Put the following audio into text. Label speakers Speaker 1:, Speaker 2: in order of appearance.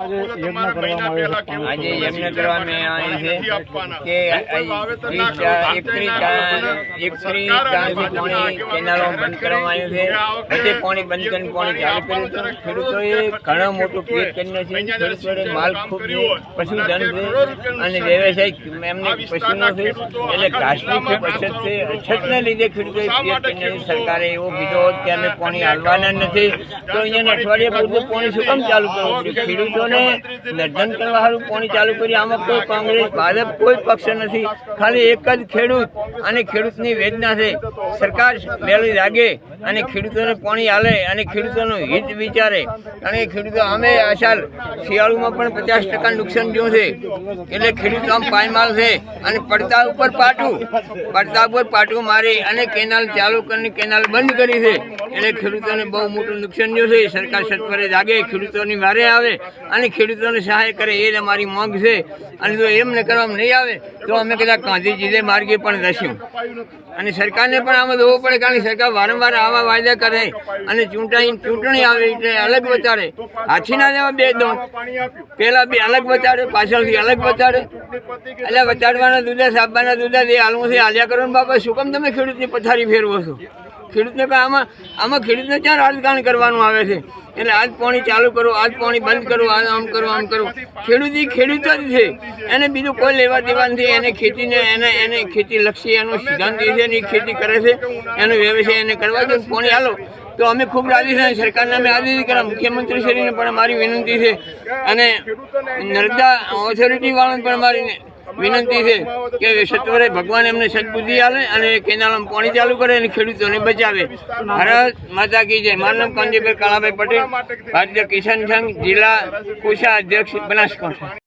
Speaker 1: આજે યજ્ઞ છે.
Speaker 2: આજે યજ્ઞ કરવામાં આવ્યો છે કે એકત્રીસ ચાર એકત્રીસ ચારથી પાણી કેનાલો બંધ કરવામાં આવ્યું છે. પછી પાણી બંધ કરીને પાણી ચાલુ કર્યું હતું ખેડૂતોએ ઘણો મોટો પેટ કરીને છે. ખેડૂતોએ માલ ખૂબ પશુધન છે અને વ્યવસાયિક એમને પશુનો છે. એટલે ઘાસની ખૂબ અછત છે. અછતને લીધે ખેડૂતોએ પેટ કરીને સરકારે એવો બીજો કે અમે પાણી હાલવાના નથી. તો અહીંયા અઠવાડિયા પૂરતું પાણી શું કામ ચાલુ કરવું પડ્યું ખેડૂતોને નર્ધન કરવા સારું પાણી ચાલુ કરી. આમાં કોઈ કોંગ્રેસ, ભાજપ કોઈ પક્ષ નથી. ખાલી એક જ ખેડૂત અને ખેડૂતની વેદના છે. સરકાર વહેલી લાગે અને ખેડૂતોને પાણી હાલે અને ખેડૂતોનું હિત વિચારે. કારણ કે ખેડૂતો અમે આશાલ શિયાળુમાં પણ પચાસ ટકા નુકસાન જોયું છે, એટલે ખેડૂતો આમ પાયમાલ છે. અને પડતા ઉપર પાટું, પડતા ઉપર પાટું મારી અને કેનાલ ચાલુ કરીને કેનાલ બંધ કરી છે. એટલે ખેડૂતોને બહુ મોટું નુકસાન જોયું છે. સરકાર સત્વરે જાગે, ખેડૂતોની વારે આવે, અને ખેડૂતોને સહાય કરે એ અમારી માંગ છે. અને જો એમ ને કરવામાં નહીં આવે, તો અમે કદાચ ગાંધીજીને માર્ગે પણ જશું. અને સરકારને પણ આમાં જોવું પડે કારણ કે સરકાર વારંવાર આવા વાયદા કરે અને ચૂંટાઈ ચૂંટણી આવે એટલે અલગ વચાડે હાથીના જેવા બે દો પેલા બે અલગ વચાડે પાછળથી અલગ વચાડે એટલે વચાડવાના દુધા, સાબવાના દુધા જે હાલમાંથી હાલ્યા કરો ને બાબા શું કામ તમે ખેડૂતની પથારી ફેરવો છો? ખેડૂતને કાંઈ આમાં આમાં ખેડૂતને ક્યાં રાજકારણ કરવાનું આવે છે? એટલે આજ પાણી ચાલુ કરો, આજ પાણી બંધ કરો, આજ આમ કરો આમ કરો. ખેડૂત એ ખેડૂત જ છે. એને બીજું કોઈ લેવા દેવા નથી. એને ખેતીને, એને એને ખેતી લક્ષી, એનો સિદ્ધાંત એ છે ને ખેતી કરે છે. એનો વ્યવસાય એને કરવા દો. પાણી હાલો તો અમે ખૂબ રાજી છે સરકારને અમે આદેશ કર્યા મુખ્યમંત્રી શ્રીને પણ મારી વિનંતી છે. અને નર્મદા ઓથોરિટી વાળાને પણ મારી વિનંતી છે કે સત્વરે ભગવાન એમને સદબુદ્ધિ આલે અને કેનાલમાં પાણી ચાલુ કરે અને ખેડૂતોને બચાવે. ભારત માતા કી જય. મારું નામ કાંજીભાઈ કાળાભાઈ પટેલ. ભારતીય કિસાન સંઘ જિલ્લા કુશા અધ્યક્ષ બનાસકાંઠા.